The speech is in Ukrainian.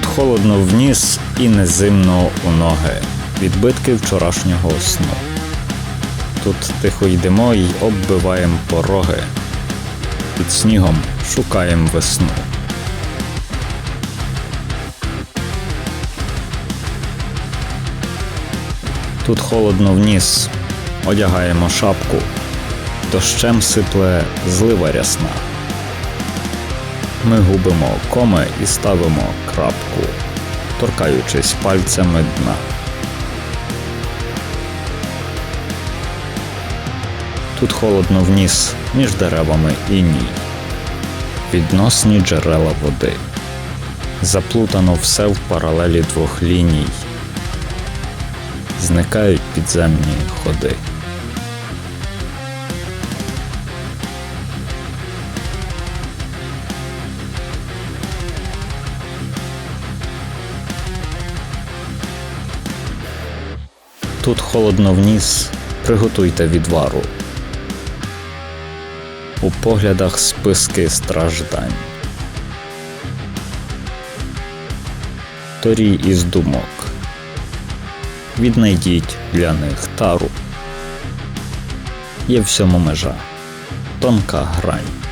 холодно в ніс і незимно у ноги. Відбитки вчорашнього сну. Тут тихо йдемо й оббиваємо пороги. Під снігом шукаємо весну. Тут холодно в ніс, одягаємо шапку, дощем сипле злива рясна. Ми губимо коми і ставимо крапку, торкаючись пальцями дна. Тут холодно в ніс між деревами іній. Відносні джерела води. Заплутано все в паралелі двох ліній. Зникають підземні ходи. Тут холодно в ніс, приготуйте відвару. У поглядах списки страждань. Торій із думок. Віднайдіть для них тару. Є всьому межа, тонка грань.